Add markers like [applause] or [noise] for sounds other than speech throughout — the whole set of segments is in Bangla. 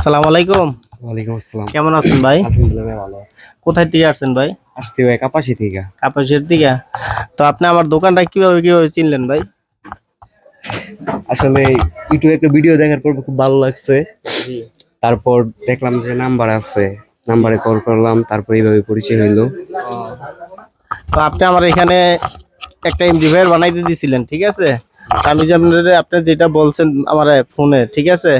আসসালামু আলাইকুম। ওয়ালাইকুম আসসালাম। কেমন আছেন ভাই? আলহামদুলিল্লাহ ভালো আছি। কোথায় থেকে আসছেন ভাই? আসছি ভাই কাপাসি থেকে। কাপাসের দিকে? তো আপনি আমার দোকানটা কীভাবে কীভাবে চিনলেন ভাই? আসলে ইউটিউবে একটা ভিডিও দেখার পর খুব ভালো লাগছে। তারপর দেখলাম যে নাম্বার আছে। নাম্বারে কল করলাম তারপর এইভাবে পরিচয় হইল। তো আপনি আমার এখানে একটা এমডিফায়ার বানাইতে দিছিলেন ঠিক আছে? আমি যে আপনার আপনি যেটা বলছেন আমার ফোনে ঠিক আছে?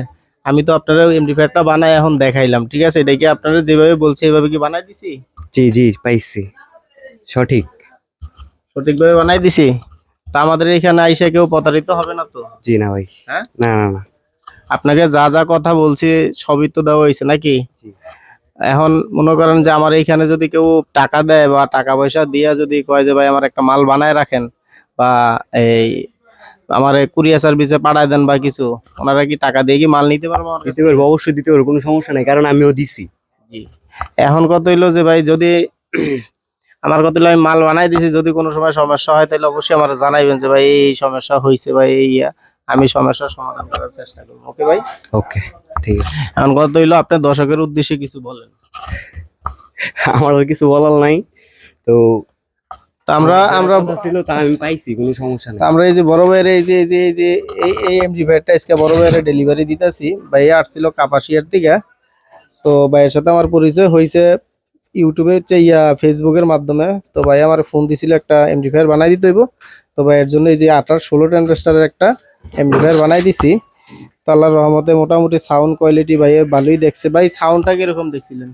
আমি তো আপনার এমডিফায়ারটা বানাই এখন দেখাইলাম ঠিক আছে? এটা কি আপনারা যেভাবে বলছে এভাবে কি বানাই দিছি? জি জি পাইছি। সঠিক। সঠিকভাবে বানাই দিছি? তা আমাদের এখানে আইসা কেউ প্রতারিত হবে না তো? জি না ভাই। হ্যাঁ? না না না। আপনাকে যা যা কথা বলছি সবই তো দেওয়া হয়েছে নাকি? জি। এখন মনে করেন যে আমার এইখানে যদি কেউ টাকা দেয় বা টাকা পয়সা দিয়ে যদি কয় যে ভাই আমার একটা মাল বানায় রাখেন বা এই আমার কুরিয়ার সার্ভিসে পাঠায় দেন বা কিছু ওনারা কি টাকা দিয়ে কি মাল নিতে পারব দিতে পারব অবশ্যই দিতে পারব কোনো সমস্যা নাই কারণ আমিও দিছি। জি। এখন কত হইল যে ভাই যদি [clears throat] আমার হইল আমি মাল বানাই দিছি যদি কোনো সময় সমস্যা হয় তাহলে অবশ্যই আমার জানাইবেন যে ভাই এই সমস্যা হয়েছে ভাই এই আমি সমস্যার সমাধান করার চেষ্টা করব। ওকে ভাই? ওকে ঠিক আছে। এখন কত হইল আপনার দর্শকের উদ্দেশ্যে কিছু বলেন। [laughs] আমার আর কিছু বলার নাই তো আমরা আমরা ছিল তা আমি পাইছি কোনো সমস্যা নাই। আমরা এই যে বড় ভাইয়ের এই যে এই যে এই যে এই এই এমডি ভাইয়েরটা আজকে বড় ভাইয়ের ডেলিভারি দিতেছি। ভাইয়া আসছিল কাপাসিয়ার থেকে তো ভাইয়ের সাথে আমার পরিচয় হয়েছে ইউটিউবে হচ্ছে ইয়া ফেসবুকের মাধ্যমে। তো ভাই আমার ফোন দিছিল একটা এমডি ফায়ার বানাই দিতে হইব। তো ভাইয়ের জন্য এই যে আঠার ষোলো টেন্ডাস্টারের একটা এমডি ফায়ার বানাই দিছি। তো আল্লাহর রহমতে মোটামুটি সাউন্ড কোয়ালিটি ভাই ভালোই দেখছে। ভাই সাউন্ডটা কীরকম দেখছিলেন?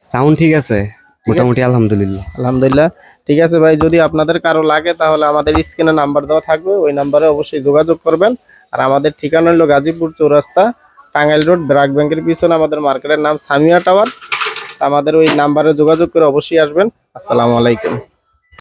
সাউন্ড ঠিক আছে। মোটামুটি আলহামদুলিল্লাহ। আলহামদুলিল্লাহ। ঠিক আছে ভাই যদি আপনাদের কারও লাগে তাহলে আমাদের স্ক্রিনে নাম্বার দেওয়া থাকবে ওই নাম্বারে অবশ্যই যোগাযোগ করবেন। আর আমাদের ঠিকানা হলো গাজীপুর চৌরাস্তা টাঙ্গাইল রোড ব্রাক ব্যাংকের পিছনে আমাদের মার্কেটের নাম সামিয়া টাওয়ার। আমাদের ওই নাম্বারে যোগাযোগ করে অবশ্যই আসবেন। আসসালামু আলাইকুম।